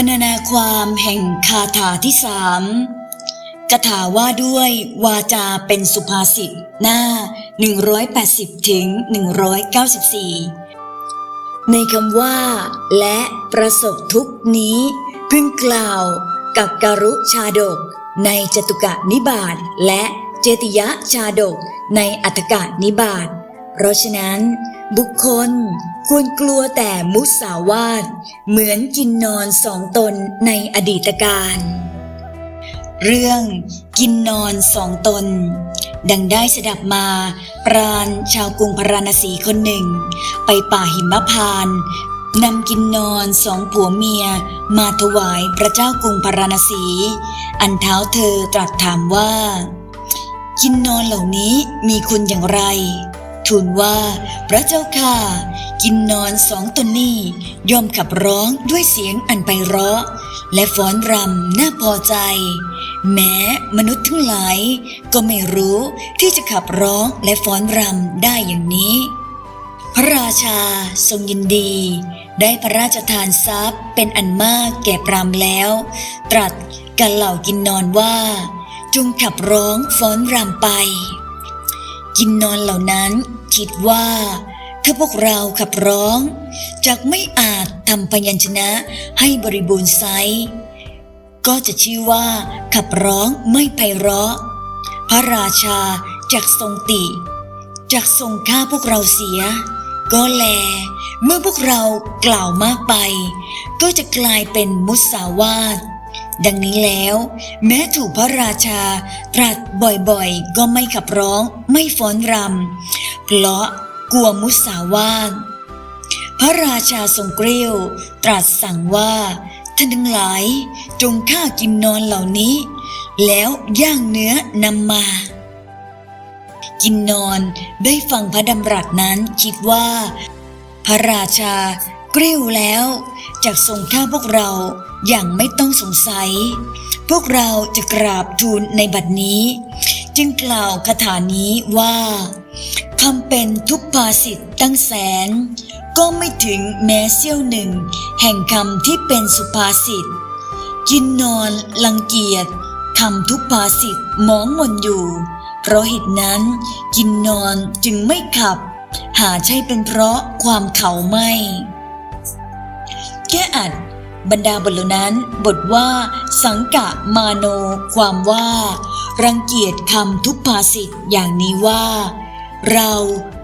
รรณนาความแห่งคาถาที่สามคาถาว่าด้วยวาจาเป็นสุภาษิตหน้า 180ถึง194 ในคำว่า และประสบทุกนี้เพึ่งกล่าวกับกรุชาดก ในจตุกะนิบาตและเจติยะชาดกในอัตกะนิบาตเพราะฉะนั้น บุคคลควรกลัวแต่มุสาวาทเหมือนกินนอนสองตนในอดีตการ เรื่องกินนอนสองตน ดังได้สดับมาปราณชาวกรุงพาราณสีคนหนึ่ง ไปป่าหิมพานนำกินนอนสองผัวเมีย มาถวายพระเจ้ากรุงพาราณสี อันเท้าเธอตรัสถามว่า กินนอนเหล่านี้มีคุณอย่างไร ทูลว่า พระเจ้าค่ะ กินนอนสองตนนี้ย่อมขับร้องด้วยเสียงอันไพเราะ และฟ้อนรำน่าพอใจ แม้มนุษย์ทั้งหลาย ก็ไม่รู้ที่จะขับร้องและฟ้อนรำได้อย่างนี้ พระราชาทรงยินดี ได้พระราชทานทรัพย์เป็นอันมากแก่พรามแล้ว ตรัสกับเหล่ากินนอนว่า จงขับร้องฟ้อนรำไปกินนอนเหล่านั้น คิดว่า ถ้าพวกเราขับร้องจากไม่อาจทำพยัญชนะให้บริบูรณ์ไซก็จะชื่อว่า ขับร้องไม่ไพเราะ พระราชาจากทรงติจากทรงฆ่าพวกเราเสีย ก็แล เมื่อพวกเรากล่าวมากไป ก็จะกลายเป็นมุสาวาท ดังนี้แล้ว แม้ถูกพระราชา ตรัสบ่อยๆ ก็ไม่ขับร้องไม่ฟ้อนรำเพราะกลัวมุสาวาทพระราชาทรงเกลียวตรัสสั่งว่าท่านทั้งหลายจงฆ่ากินนอนเหล่านี้ แล้วย่างเนื้อนำมากินนอนได้ฟังพระดำรัสนั้นคิดว่า พระราชาเกลี้ยวแล้วจากทรงฆ่าพวกเรา อย่างไม่ต้องสงสัย พวกเราจะกราบทูลในบัดนี้ จึงกล่าวคาถานี้ว่าคำเป็นทุพภาษิตตั้งแสน ก็ไม่ถึงแม้เสี้ยวหนึ่ง แห่งคำที่เป็นสุภาษิตกินนอนลังเกียจคำทุกภาษิตมองมนอยู่ เพราะเหตุนั้น กินนอนจึงไม่ขับ หาใช่เป็นเพราะความเขาไม่แก้อัด บรรดาบทเหล่านั้นบทว่า สังกะมาโน ความว่า รังเกียจคำทุกภาษิตอย่างนี้ว่า เรา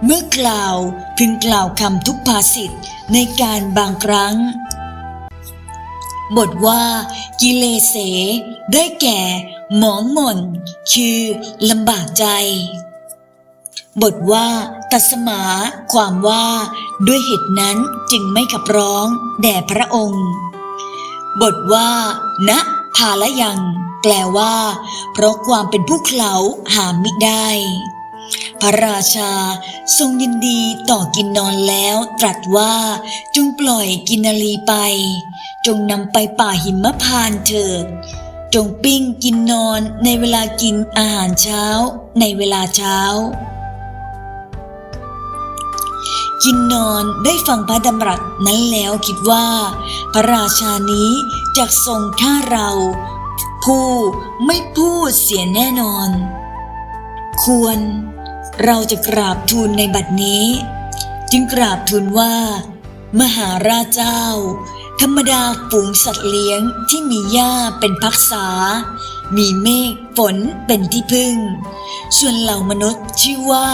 เมื่อกล่าวพึงกล่าวคำทุกภาษิตในการบางครั้ง บทว่า กิเลเส ได้แก่ หมองหม่น คือลำบากใจ บทว่า ตัสมา ความว่า ด้วยเหตุนั้นจึงไม่ขับร้อง แด่พระองค์ บทว่าณภาละยัง แปลว่า เพราะความเป็นผู้เขลาหามิได้ พระราชาทรงยินดีต่อกินนอนแล้วตรัสว่าจงปล่อยกินนารีไป จงนำไปป่าหิมพานเถิดจงปิ้งกินนอนในเวลากินอาหารเช้าในเวลาเช้า กินนอนได้ฟังพระดำรัสนั้นแล้วคิดว่า พระราชานี้จะทรงฆ่าเรา ผู้ไม่พูดเสียแน่นอน ควรเราจะกราบทูลในบัดนี้ จึงกราบทูลว่า มหาราชเจ้า ธรรมดาฝูงสัตว์เลี้ยงที่มีหญ้าเป็นพักษา มีเมฆฝนเป็นที่พึ่ง ส่วนเหล่ามนุษย์ชื่อว่า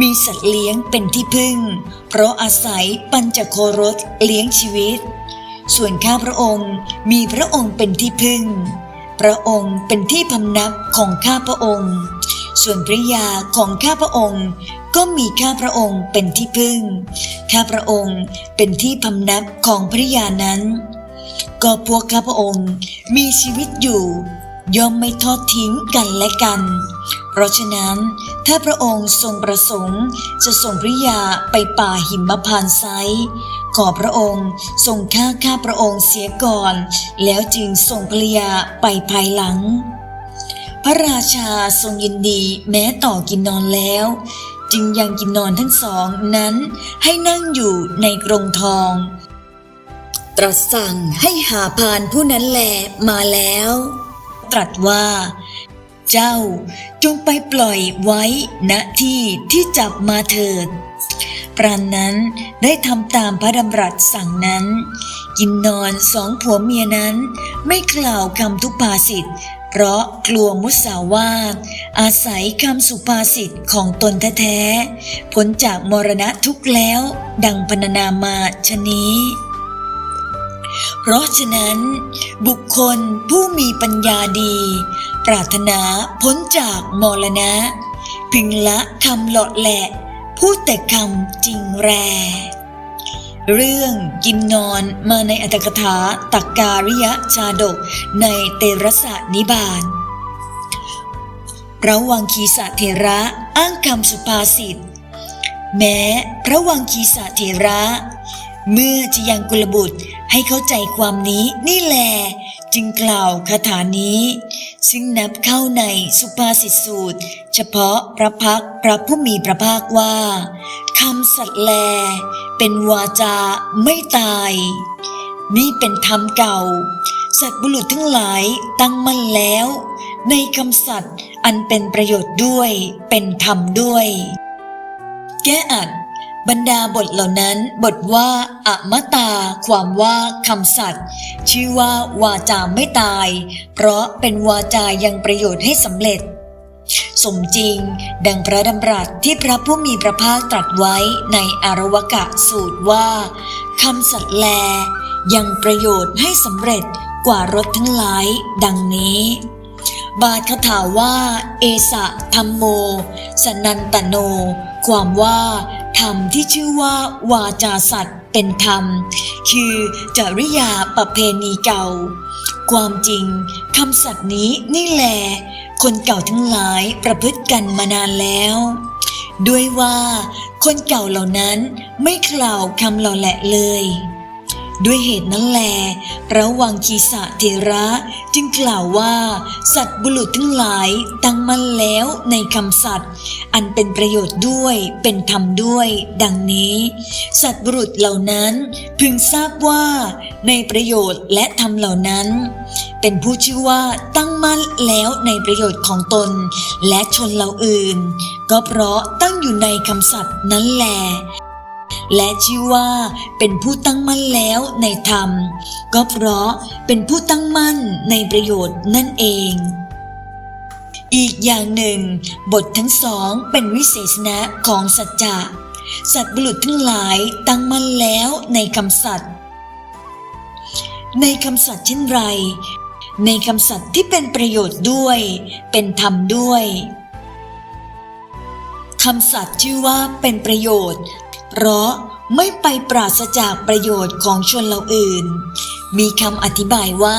มีสัตว์เลี้ยงเป็นที่พึ่ง เพราะอาศัยปัญจโครสเลี้ยงชีวิต ส่วนข้าพระองค์มีพระองค์เป็นที่พึ่ง พระองค์เป็นที่พำนักของข้าพระองค์ ส่วนภริยาของข้าพระองค์ก็มีข้าพระองค์เป็นที่พึ่ง ข้าพระองค์เป็นที่พำนักของภริยานั้น ก็พวกข้าพระองค์มีชีวิตอยู่ ย่อมไม่ทอดทิ้งกันและกัน เพราะฉะนั้น ถ้าพระองค์ทรงประสงค์ จะส่งภริยาไปป่าหิมพานไซขอพระองค์ทรงฆ่าข้าพระองค์เสียก่อน แล้วจึงส่งภรยาไปภายหลัง พระราชาทรงยินดีแม้ต่อกินนอนแล้ว จึงยังกินนอนทั้งสองนั้นให้นั่งอยู่ในกรงทอง ตรัสสั่งให้หาพานผู้นั้นแหลมาแล้ว ตรัสว่า เจ้า จงไปปล่อยไว้ณที่ที่จับมาเถิดปรานนั้นได้ทำตามพระดำรัสสั่งนั้น กินนอนสองผัวเมียนั้นไม่กล่าวคำทุกภาษิตเพราะกลัวมุสาวาทอาศัยคำสุภาษิตของตนแท้ๆพ้นจากมรณะทุกข์แล้ว ดังพรรณนามาชนี้ เพราะฉะนั้น บุคคลผู้มีปัญญาดี ปรารถนาพ้นจากมรณะ พึงละคำหลอดแหละ พูดแต่คำจริงแร เรื่องกินนอนมาในอัตถกถาตักการิยะชาดกในเตระสะนิบาตพระวังคีสะเทระอ้างคำสุภาษิต แม้พระวังคีสะเทระ เมื่อจะยังกุลบุตรให้เข้าใจความนี้นี่แหลจึงกล่าวคาถานี้ ซึ่งนับเข้าในสุภาษิตสูตร เฉพาะพระพักพระผู้มีพระภาคว่าคำสัตว์แล เป็นวาจาไม่ตาย นี่เป็นธรรมเก่า สัตว์บุรุษทั้งหลายตั้งมั่นแล้ว ในคำสัตย์อันเป็นประโยชน์ด้วยเป็นธรรมด้วย แก้อัด บรรดาบทเหล่านั้นบทว่าอะมตา ความว่าคำสัตย์ชื่อว่าวาจาไม่ตาย เพราะเป็นวาจายังประโยชน์ให้สำเร็จ สมจริง ดังพระดำรัสที่พระผู้มีพระภาคตรัสไว้ในอารวกะสูตรว่าคำสัตย์แล ยังประโยชน์ให้สำเร็จกว่ารถทั้งหลาย ดังนี้บาทคาถาว่า เอสะธรรมโม สนันตโน ความว่า ธรรมที่ชื่อว่าวาจาสัตว์เป็นธรรม คือจริยาประเพณีเก่า ความจริงคำสัตว์นี้นี่แหลคนเก่าทั้งหลายประพฤติกันมานานแล้ว ด้วยว่าคนเก่าเหล่านั้นไม่กล่าวคำหล่อแหละเลย ด้วยเหตุนั้นแลพระวังคีสะเทระจึงกล่าวว่า สัตว์บุรุษทั้งหลายตั้งมั่นแล้วในคำสัตย์อันเป็นประโยชน์ด้วยเป็นธรรมด้วย ดังนี้ สัตว์บุรุษเหล่านั้นพึงทราบว่า ในประโยชน์และธรรมเหล่านั้น เป็นผู้ชื่อว่าตั้งมั่นแล้วในประโยชน์ของตน และชนเหล่าอื่น ก็เพราะตั้งอยู่ในคำสัตย์นั้นแหละ และชื่อว่าเป็นผู้ตั้งมั่นแล้วในธรรม ก็เพราะเป็นผู้ตั้งมั่นในประโยชน์นั่นเอง อีกอย่างหนึ่ง บททั้งสองเป็นวิเศษณะของสัจจะสัตว์บุรุษทั้งหลายตั้งมั่นแล้วในคำสัตย์ในคำสัตย์เช่นไร ในคำสัตย์ที่เป็นประโยชน์ด้วย เป็นธรรมด้วยคำสัตย์ชื่อว่าเป็นประโยชน์ เพราะไม่ไปปราศจากประโยชน์ของชนเราอื่น มีคำอธิบายว่า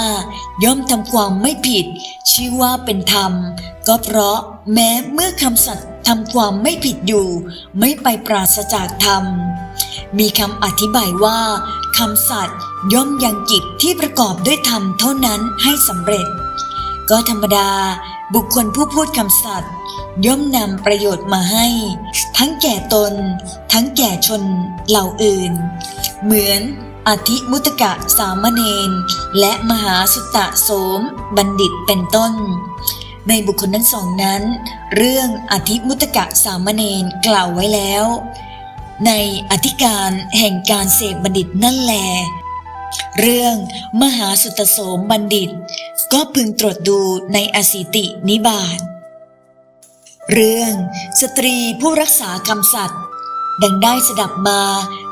ย่อมทำความไม่ผิด ชื่อว่าเป็นธรรม ก็เพราะแม้เมื่อคำสัตย์ทำความไม่ผิดอยู่ ไม่ไปปราศจากธรรม มีคำอธิบายว่าคำสัตย์ย่อมยังกิจที่ประกอบด้วยธรรมเท่านั้นให้สำเร็จ ก็ธรรมดาบุคคลผู้พูดคำสัตย์ ย่อมนำประโยชน์มาให้ ทั้งแก่ตน ทั้งแก่ชนเหล่าอื่น เหมือนอธิมุตกะสามเณรและมหาสุตะโสมบัณฑิตเป็นต้น ในบุคคลทั้งสองนั้น เรื่องอธิมุตกะสามเณรกล่าวไว้แล้ว ในอธิการแห่งการเสพบัณฑิตนั่นแลเรื่องมหาสุตตโสมบัณฑิต ก็พึงตรวจดูในอสิตินิบาต เรื่องสตรีผู้รักษาคำสัตย์ดังได้สดับมา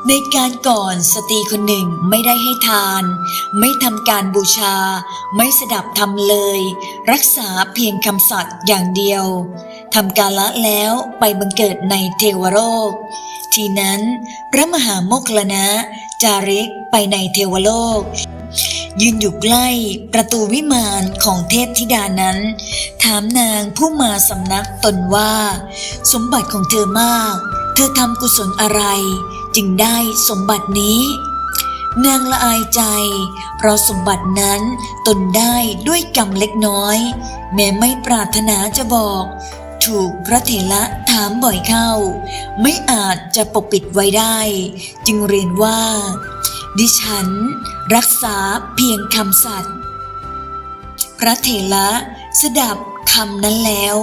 ในการก่อนสตรีคนหนึ่งไม่ได้ให้ทาน ไม่ทำการบูชา ไม่สดับทำเลย รักษาเพียงคำสัตย์อย่างเดียวทำการละแล้วไปบังเกิดในเทวโลก ทีนั้นพระมหาโมคลลนะจาริกไปในเทวโลก ยืนอยู่ใกล้ประตูวิมานของเทพธิดานั้น ถามนางผู้มาสำนักตนว่า สมบัติของเธอมาก เธอทำกุศลอะไร จึงได้สมบัตินี้ นางละอายใจ เพราะสมบัตินั้นตนได้ด้วยกรรมเล็กน้อย แม้ไม่ปรารถนาจะบอก ถูกพระเถระถามบ่อยเข้า ไม่อาจจะปกปิดไว้ได้ จึงเรียนว่า ดิฉัน รักษาเพียงคำสัตย์พระเถระสดับคำนั้นแล้ว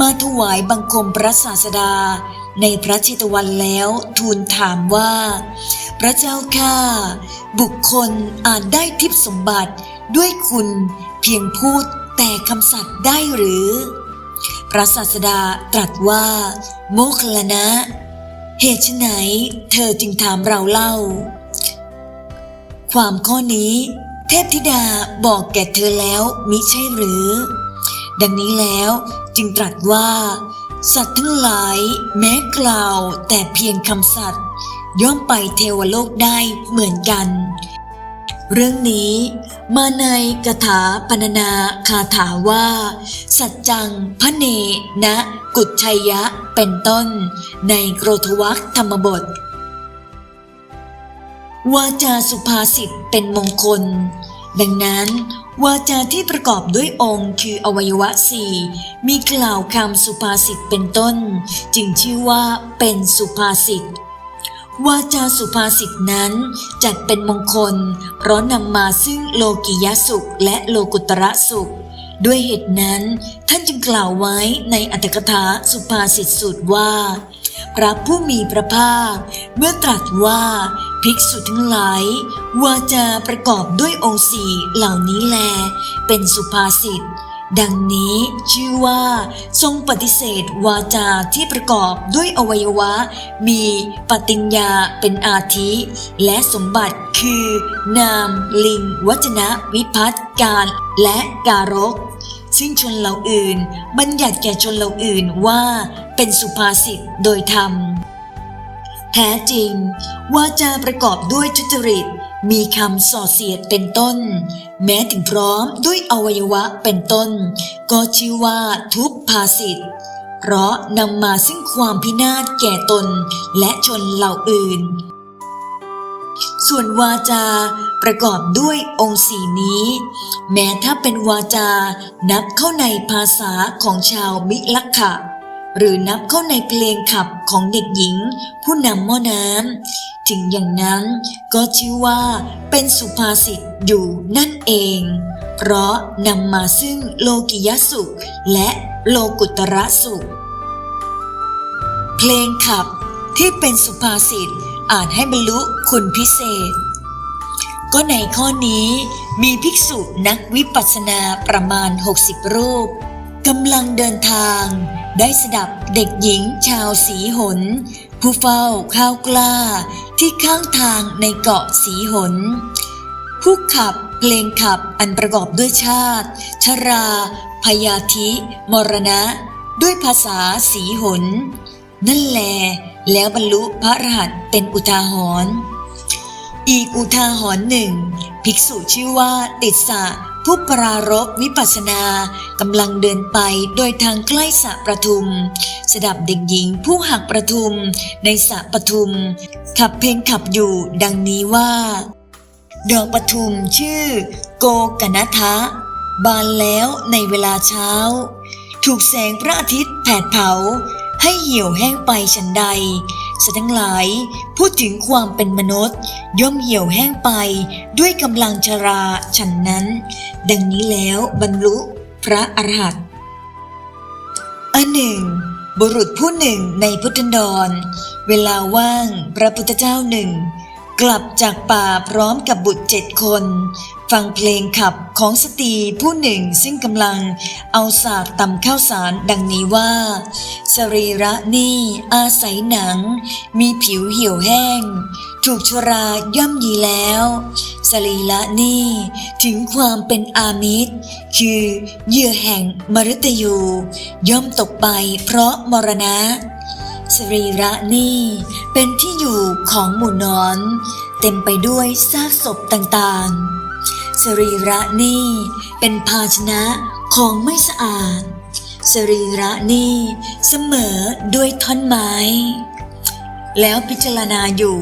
มาถวายบังคมพระศาสดา ในพระเชตวันแล้วทูลถามว่า พระเจ้าข้าบุคคลอาจได้ทิพย์สมบัติด้วยคุณเพียงพูดแต่คำสัตย์ได้หรือ พระศาสดาตรัสว่า โมคลลนะ เหตุไฉนเธอจึงถามเราเล่า ความข้อนี้ เทพธิดาบอกแก่เธอแล้วมิใช่หรือ ดังนี้แล้วจึงตรัสว่า สัตว์ทั้งหลายแม้กล่าวแต่เพียงคำสัตย์ย่อมไปเทวโลกได้เหมือนกัน เรื่องนี้มาในกถาปนนาคาถาว่า สัจจังพระเนนะ กุจชัยยะเป็นต้น ในโกรธวัคธรรมบท วาจาสุภาษิตเป็นมงคล ดังนั้น วาจาที่ประกอบด้วยองค์คืออวัยวะสี่มีกล่าวคำสุภาษิตเป็นต้น จึงชื่อว่าเป็นสุภาษิตวาจาสุภาษิตนั้นจัดเป็นมงคล เพราะนำมาซึ่งโลกิยสุขและโลกุตระสุข ด้วยเหตุนั้นท่านจึงกล่าวไว้ในอัตถกถาสุภาษิตสูตรว่า พระผู้มีพระภาค เมื่อตรัสว่าภิกษุทั้งหลาย วาจาประกอบด้วยองค์สี่เหล่านี้แล เป็นสุภาษิตดังนี้ชื่อว่า ทรงปฏิเสธวาจาที่ประกอบด้วยอวัยวะ มีปฏิญญาเป็นอาทิ และสมบัติคือ นาม ลิง วจนะ วิพัฒการและการก ซึ่งชนเหล่าอื่น บัญญัติแก่ชนเหล่าอื่นว่าเป็นสุภาษิตโดยธรรม แท้จริงวาจาประกอบด้วยทุจริต มีคำส่อเสียดเป็นต้น แม้ถึงพร้อมด้วยอวัยวะเป็นต้น ก็ชื่อว่าทุพภาษิตเพราะนำมาซึ่งความพินาศแก่ตนและชนเหล่าอื่น ส่วนวาจาประกอบด้วยองค์สีนี้ แม้ถ้าเป็นวาจานับเข้าในภาษาของชาวมิลักขะ หรือนับเข้าในเพลงขับของเด็กหญิง ผู้นำหม้อน้ำถึงอย่างนั้นก็ชื่อว่าเป็นสุภาษิตอยู่นั่นเอง เพราะนำมาซึ่งโลกิยสุข และโลกุตระสุข เพลงขับที่เป็นสุภาษิต อาจให้บรรลุคุณพิเศษ ก็ในข้อนี้มีภิกษุนักวิปัสสนาประมาณ 60 รูปกำลังเดินทาง ได้สดับเด็กหญิงชาวสีหน ผู้เฝ้าข้าวกล้าที่ข้างทางในเกาะสีหน ผู้ขับเพลงขับอันประกอบด้วยชาติ ชรา พยาธิ มรณะ ด้วยภาษาสีหน นั่นแล แล้วบรรลุพระรหัสเป็นอุทาหรณ์อีกอุทาหรณ์หนึ่ง ภิกษุชื่อว่าติดสะผู้ปรารบวิปัสสนากำลังเดินไปโดยทางใกล้สระประทุม สดับเด็กหญิงผู้หักประทุมในสระประทุม ขับเพลงขับอยู่ดังนี้ว่า ดอกประทุมชื่อ โกกนทะ บานแล้วในเวลาเช้า ถูกแสงพระอาทิตย์แผดเผา ให้เหี่ยวแห้งไปฉันใดสัตว์ทั้งหลายพูดถึงความเป็นมนุษย์ ย่อมเหี่ยวแห้งไปด้วยกำลังชราฉันนั้น ดังนี้แล้วบรรลุพระอรหันต์อันหนึ่ง บุรุษผู้หนึ่งในพุทธันดร เวลาว่างพระพุทธเจ้าหนึ่ง กลับจากป่าพร้อมกับบุตรเจ็ดคน ฟังเพลงขับของสตรีผู้หนึ่งซึ่งกำลังเอาสากตำข้าวสารดังนี้ว่า สรีระนี่อาศัยหนัง มีผิวเหี่ยวแห้ง ถูกชราย่ำยีแล้ว สรีระนี่ถึงความเป็นอามิตร คือเหยื่อแห่งมฤตยู ย่อมตกไปเพราะมรณะ สรีระนี่เป็นที่อยู่ของหมู่นอน เต็มไปด้วยซากศพต่างๆ สรีระนี่เป็นภาชนะของไม่สะอาด สรีระนี่เสมอด้วยท่อนไม้ แล้วพิจารณาอยู่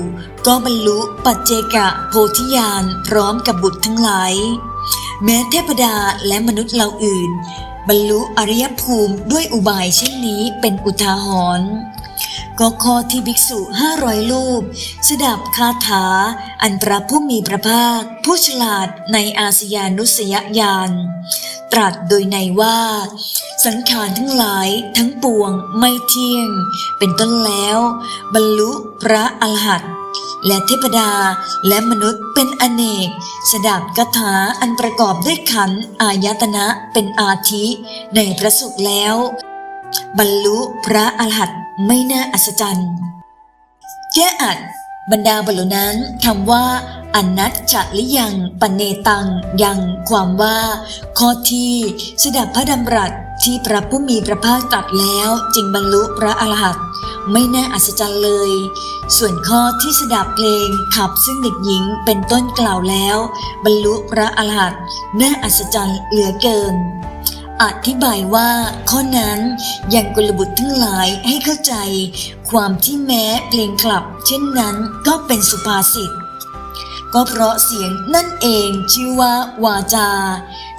ก็บรรลุปัจเจกะโพธิญาณพร้อมกับบุตรทั้งหลาย แม้เทพดาและมนุษย์เหล่าอื่น บรรลุอริยภูมิด้วยอุบายเช่นนี้เป็นอุทาหรณ์ ก็ข้อที่ภิกษุห้าร้อยรูป สดับคาถา อันพระผู้มีพระภาค ผู้ฉลาดในอาสยานุสยญาณตรัสโดยในว่า สังขารทั้งหลายทั้งปวงไม่เที่ยง เป็นต้นแล้ว บรรลุพระอรหันต์และเทพดาและมนุษย์เป็นอเนก สดับคาถาอันประกอบด้วยขันอายตนะเป็นอาทิ ในพระสุขแล้ว บรรลุพระอรหันต์ไม่น่าอัศจรรย์ แก้อัดบรรดาบรรลุนั้นคำว่าอนัตจะลิยังปเนตัง ยังความว่า ข้อที่สดับพระดำรัสที่พระผู้มีพระภาคตรัสแล้วจึงบรรลุพระอรหันต์ไม่น่าอัศจรรย์เลย ส่วนข้อที่สดับเพลงขับซึ่งเด็กหญิงเป็นต้นกล่าวแล้ว บรรลุพระอรหันต์น่าอัศจรรย์เหลือเกิน อธิบายว่า ข้อนั้นยังกลบุตรทั้งหลายให้เข้าใจ ความที่แม้เพลงคลับ เช่นนั้นก็เป็นสุภาษิตก็เพราะเสียงนั่นเองชื่อว่าวาจา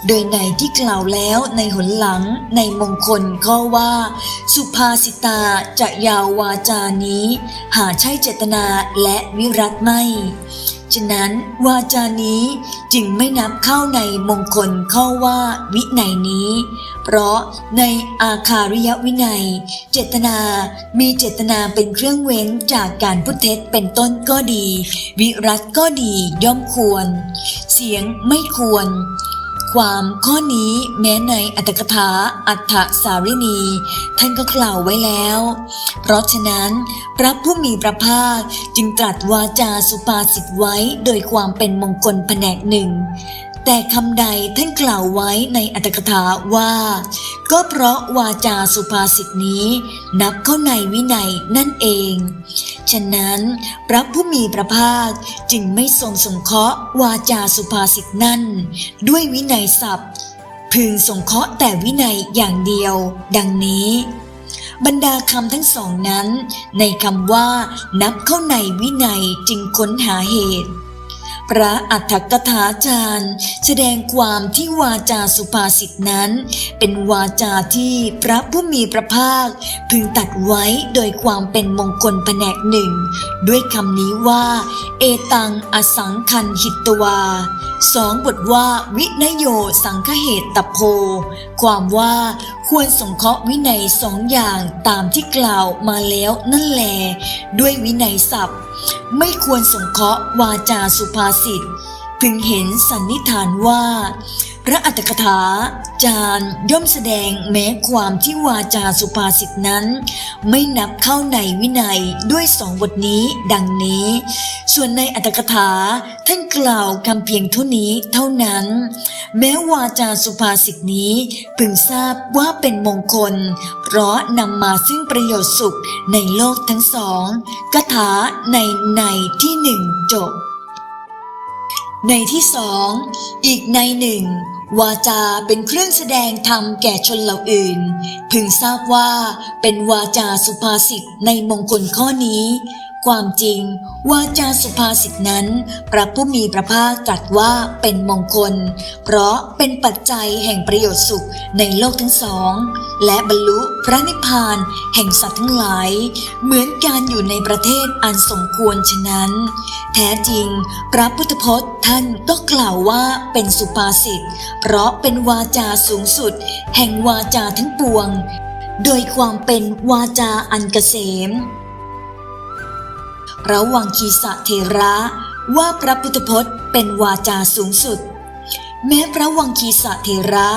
โดยในที่กล่าวแล้วในหนหลังในมงคลข้อว่า สุภาษิตาจะยาววาจานี้ หาใช่เจตนาและวิรัตไม่ ฉะนั้นวาจานี้จึงไม่นับเข้าในมงคลข้อว่าวินัยนี้ เพราะในอาคาริยวินัย เจตนามีเจตนาเป็นเครื่องเว้นจากการพุทเทศเป็นต้นก็ดี วิรัตก็ดีย่อมควร เสียงไม่ควร ความข้อนี้แม้ในอัตถกถาอัฏฐสารินีท่านก็กล่าวไว้แล้ว เพราะฉะนั้น พระผู้มีพระภาคจึงตรัสวาจาสุภาษิตไว้โดยความเป็นมงคลแผนกหนึ่ง แต่คำใดท่านกล่าวไว้ในอัตถกถาว่า ก็เพราะวาจาสุภาษิตนี้ นับเข้าในวินัยนั่นเอง ฉะนั้นพระผู้มีพระภาคจึงไม่ทรงสงเคราะห์วาจาสุภาษิตนั่น ด้วยวินัยศัพท์ พึงสงเคราะห์แต่วินัยอย่างเดียว ดังนี้บรรดาคำทั้งสองนั้น ในคำว่า นับเข้าในวินัยจึงค้นหาเหตุ พระอัฏฐกถาจารย์ แสดงความที่วาจาสุภาษิตนั้น เป็นวาจาที่พระผู้มีพระภาค พึงตัดไว้โดยความเป็นมงคลแผนกหนึ่ง ด้วยคำนี้ว่า เอตังอสังคันหิตวาสองบทว่าวินโยสังคเหตตโพ ความว่าควรสงเคราะห์วินัยสองอย่างตามที่กล่าวมาแล้วนั่นแล ด้วยวินัยศัพท์ ไม่ควรสงเคราะห์วาจาสุภาษิต พึงเห็นสันนิษฐานว่า พระอัตถกถา จารย์ย่อมแสดงแม้ความที่วาจาสุภาษิตนั้น ไม่นับเข้าในวินัยด้วยสองบทนี้ดังนี้ ส่วนในอัตถกถาท่านกล่าวคำเพียงเท่านี้เท่านั้น แม้วาจาสุภาษิตนี้พึงทราบว่าเป็นมงคล เพราะนำมาซึ่งประโยชน์สุขในโลกทั้งสองคาถาในในที่หนึ่งจบ ในที่สอง อีกในหนึ่ง วาจาเป็นเครื่องแสดงธรรมแก่ชนเหล่าอื่น พึงทราบว่าเป็นวาจาสุภาษิตในมงคลข้อนี้ ความจริงวาจาสุภาษิตนั้น พระผู้มีพระภาคตรัสว่าเป็นมงคล เพราะเป็นปัจจัยแห่งประโยชน์สุขในโลกทั้งสอง และบรรลุพระนิพพานแห่งสัตว์ทั้งหลาย เหมือนการอยู่ในประเทศอันสมควรฉะนั้น แท้จริง พระพุทธพจน์ท่านก็กล่าวว่าเป็นสุภาษิต เพราะเป็นวาจาสูงสุด แห่งวาจาทั้งปวง โดยความเป็นวาจาอันเกษม ระวังคีสะเทระว่าพระพุทธพจน์เป็นวาจาสูงสุด แม้พระวังคีสะเทระ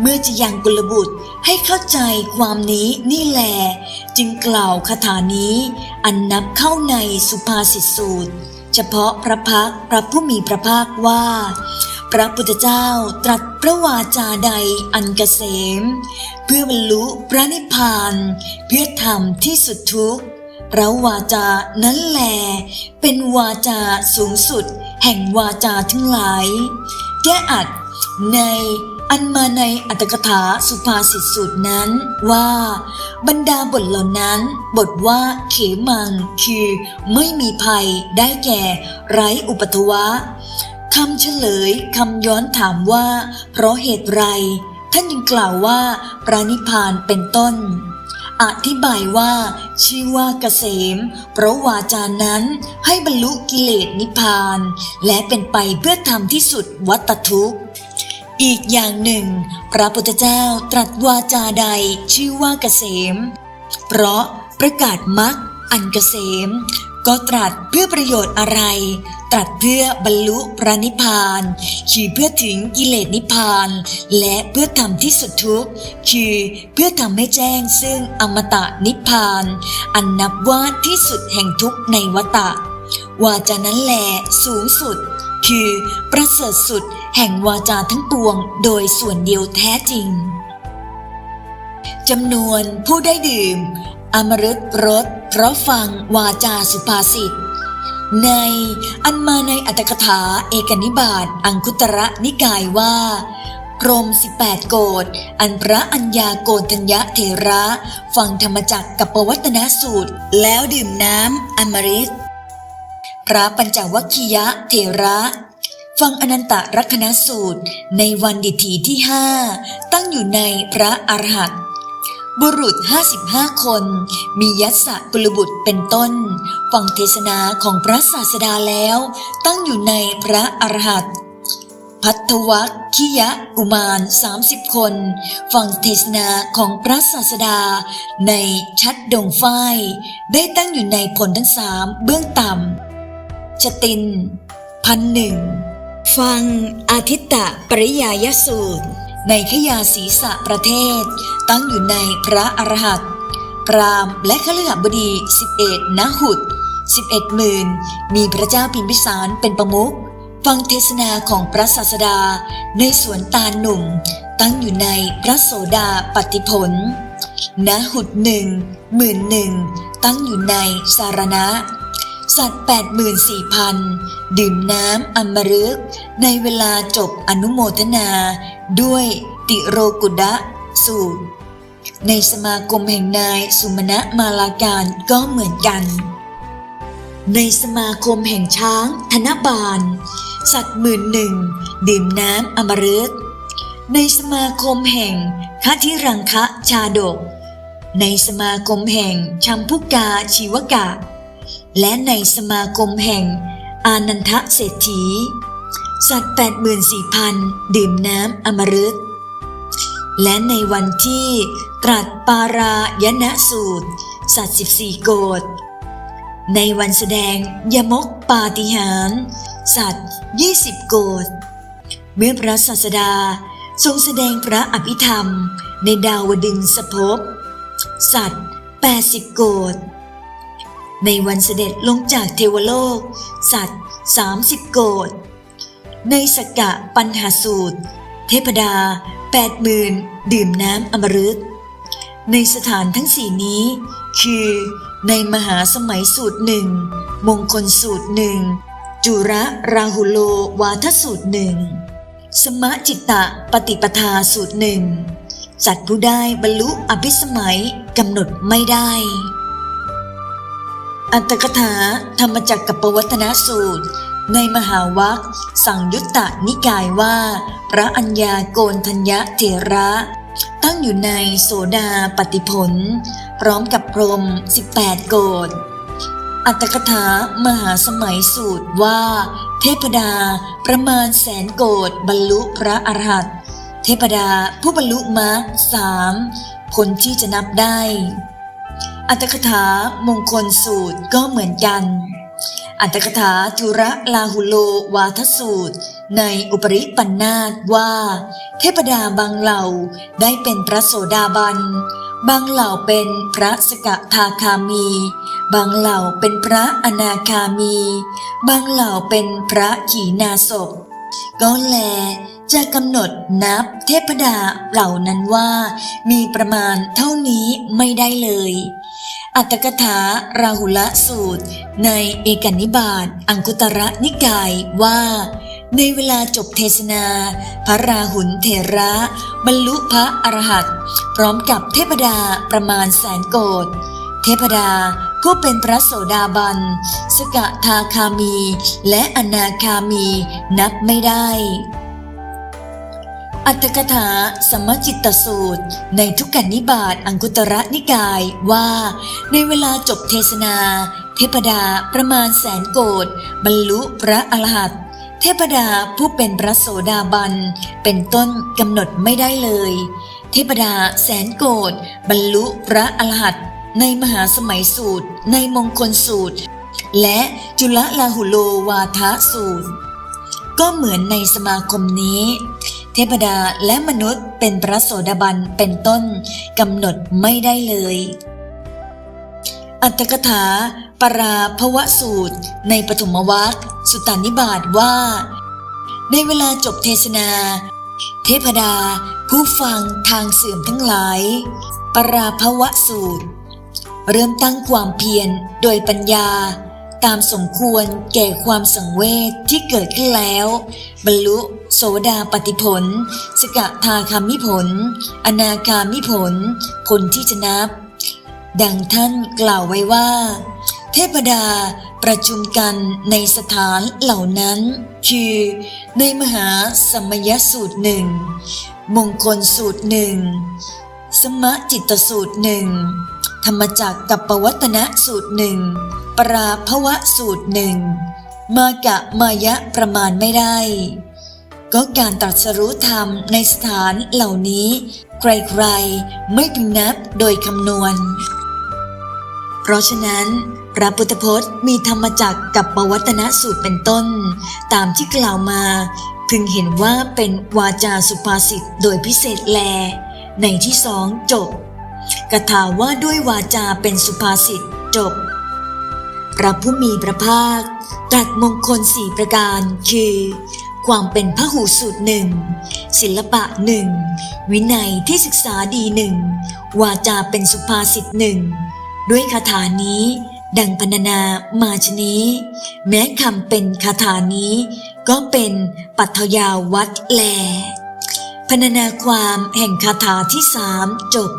เมื่อจะยังกุลบุตรให้เข้าใจความนี้นี่แล จึงกล่าวคาถานี้อันนับเข้าในสุภาษิตสูตร เฉพาะพระพักพระผู้มีพระภาคว่า พระพุทธเจ้าตรัสพระวาจาใดอันเกษม เพื่อบรรลุพระนิพพาน เพื่อทำที่สุดทุกข์ พระวาจานั้นแล เป็นวาจาสูงสุด แห่งวาจาทั้งหลาย แก้อัดในอันมาในอัตถกถาสุภาษิตสูตรนั้นว่า บรรดาบทเหล่านั้น บทว่าเขมังคือไม่มีภัยได้แก่ ไร้อุปทวะคำเฉลยคำย้อนถามว่า เพราะเหตุไร ท่านยังกล่าวว่าปรานิพานเป็นต้น อธิบายว่าชื่อว่าเกษม เพราะวาจานั้นให้บรรลุกิเลสนิพพาน และเป็นไปเพื่อทำที่สุดวัตทุกข์ อีกอย่างหนึ่ง พระพุทธเจ้าตรัสวาจาใดชื่อว่าเกษม เพราะประกาศมรรคอันเกษม ก็ตรัสเพื่อประโยชน์อะไร ตรัสเพื่อบรรลุพระนิพพานคือเพื่อถึงกิเลสนิพพาน และเพื่อทำที่สุดทุกข์คือเพื่อทำให้แจ้งซึ่งอมตะนิพพาน อันนับว่าที่สุดแห่งทุกข์ในวัฏฏะวาจานั้นแหละสูงสุด คือประเสริฐสุดแห่งวาจาทั้งปวงโดยส่วนเดียวแท้จริงจำนวนผู้ได้ดื่ม อมฤตรส เพราะฟังวาจาสุภาษิต ในอันมาในอัตถกถาเอกนิบาตอังคุตระนิกายว่าพรมสิบแปดโกดอันพระอัญญาโกณทัญญะเถระ ฟังธรรมจักกับปวัตนสูตร แล้วดื่มน้ำอมฤตพระปัญจวัคคียะเถระ ฟังอนันตรักนสูตรในวันดิถีที่ห้าตั้งอยู่ในพระอรหันต บุรุษ 55 คน มียัสสะกุลบุตรเป็นต้น ฟังเทศนาของพระศาสดาแล้ว ตั้งอยู่ในพระอรหันต์พัทธวัคคิยะกุมาร 30 คน ฟังเทศนาของพระศาสดา ในชัดดงฝ้าย ได้ตั้งอยู่ในผลทั้งสามเบื้องต่ำชติน พันหนึ่ง ฟังอาทิตตะปริยายสูตร ในขยาศีสะประเทศ ตั้งอยู่ในพระอรหันต์พรามและขลหบดีสิบเอ็ดนหุดสิบเอ็ดหมื่นมีพระเจ้าพิมพิสารเป็นประมุขฟังเทศนาของพระศาสดาในสวนตาลหนุ่ม ตั้งอยู่ในพระโสดาปฏิผลนหุดหนึ่งหมื่นหนึ่งตั้งอยู่ในสารณะ สัตว์ 84,000 ดื่มน้ำอมฤกในเวลาจบอนุโมทนา ด้วยติโรกุดะสูตร ในสมาคมแห่งนายสุมาณะมาลาการก็เหมือนกัน ในสมาคมแห่งช้างธนบาล สัตว์หมื่นหนึ่งดื่มน้ำอมฤตในสมาคมแห่งคัทิรังคะชาดก ในสมาคมแห่งชัมพุกาชีวกะ และในสมาคมแห่งอานันทเศรษฐี สัตว์84,000ดื่มน้ำอมฤต และในวันที่ตรัสปารายณสูตร สัตว์14 โกดในวันแสดงยมกปาฏิหาร สัตว์ 20 โกดเมื่อพระศาสดาทรงแสดงพระอภิธรรมในดาวดึงสภพ สัตว์ 80 โกด ในวันเสด็จลงจากเทวโลก สัตว์ 30 โกดในสกกะปัญหาสูตร เทพดา 80,000ดื่มน้ำอมฤตในสถานทั้งสี่นี้ คือในมหาสมัยสูตรหนึ่งมงคลสูตรหนึ่งจุระราหุโลวาทสูตรหนึ่งสมะจิตตะปฏิปทาสูตรหนึ่งสัตว์ผู้ได้บรรลุอภิสมัยกำหนดไม่ได้ อัตถกถาธรรมจักรกับปวัตนสูตร ในมหาวัคสั่งยุตตะนิกายว่า พระอัญญาโกณทัญญะเถระ ตั้งอยู่ในโสดาปฏิผล พร้อมกับพรม 18 โกดอัตถกถามหาสมัยสูตรว่า เทพดาประมาณแสนโกดบรรลุพระอรหันต์เทพดาผู้บรรลุมรรคสามคนที่จะนับได้ อัตถกถามงคลสูตรก็เหมือนกัน อัตถกถาจุระลาหุโลวาทสูตร ในอุปริปันนาตว่า เทพดาบางเหล่าได้เป็นพระโสดาบัน บางเหล่าเป็นพระสกทาคามี บางเหล่าเป็นพระอนาคามี บางเหล่าเป็นพระขีณาสพก็แลจะกำหนดนับเทพดาเหล่านั้นว่า มีประมาณเท่านี้ไม่ได้เลย อัตถกถาราหุละสูตร ในเอกนิบาตอังคุตระนิกายว่า ในเวลาจบเทศนา พระราหุลเถระ บรรลุพระอรหันต์พร้อมกับเทพดาประมาณแสนโกดเทพดาผู้เป็นพระโสดาบัน สกทาคามี และอนาคามีนับไม่ได้ อัตถกถาสมมจิตตสูตร ในทุกกนิบาตอังคุตระนิกายว่า ในเวลาจบเทศนา เทพดาประมาณแสนโกดบรรลุพระอรหัตเทพดาผู้เป็นพระโสดาบัน เป็นต้นกำหนดไม่ได้เลย เทพดาแสนโกดบรรลุพระอรหัตในมหาสมัยสูตร ในมงคลสูตร และจุลลาหุโลวาทะสูตร ก็เหมือนในสมาคมนี้ เทพดาและมนุษย์เป็นพระโสดาบันเป็นต้นกำหนดไม่ได้เลย อัตถกถา ปราภวสูตร ในปฐมวรรคสุตตานิบาตว่า ในเวลาจบเทศนา เทพดาผู้ฟังทางเสื่อมทั้งหลาย ปราภวสูตร เริ่มตั้งความเพียรโดยปัญญา ตามสมควรแก่ความสังเวชที่เกิดขึ้นแล้ว บรรลุโสดาปฏิผล สกทาคามิผล อนาคามิผล ผลที่จะนับ ดังท่านกล่าวไว้ว่า เทพดาประชุมกันในสถานเหล่านั้น คือในมหาสมยสูตรหนึ่งมงคลสูตรหนึ่งสมะจิตตสูตรหนึ่ง ธรรมจักรกับปวัตนะสูตรหนึ่ง ปราภวะสูตรหนึ่ง มากะมายะประมาณไม่ได้ ก็การตรัสรู้ธรรมในสถานเหล่านี้ ใครๆ ไม่พึงนับโดยคำนวณ เพราะฉะนั้น พระพุทธพจน์มีธรรมจักรกับปวัตนะสูตรเป็นต้น ตามที่กล่าวมา พึงเห็นว่าเป็นวาจาสุภาษิตโดยพิเศษแล ในที่สองจบ กถาว่าด้วยวาจาเป็นสุภาษิตจบ พระผู้มีพระภาคตรัสมงคลสี่ประการคือ ความเป็นพระหูสูตรหนึ่งศิลปะหนึ่งวินัยที่ศึกษาดีหนึ่งวาจาเป็นสุภาษิตหนึ่งด้วยคาถานี้ดังพรรณนามาชนี้ แม้คำเป็นคาถานี้ ก็เป็นปัทยาวัดแลพรรณนาความแห่งคาถาที่สามจบ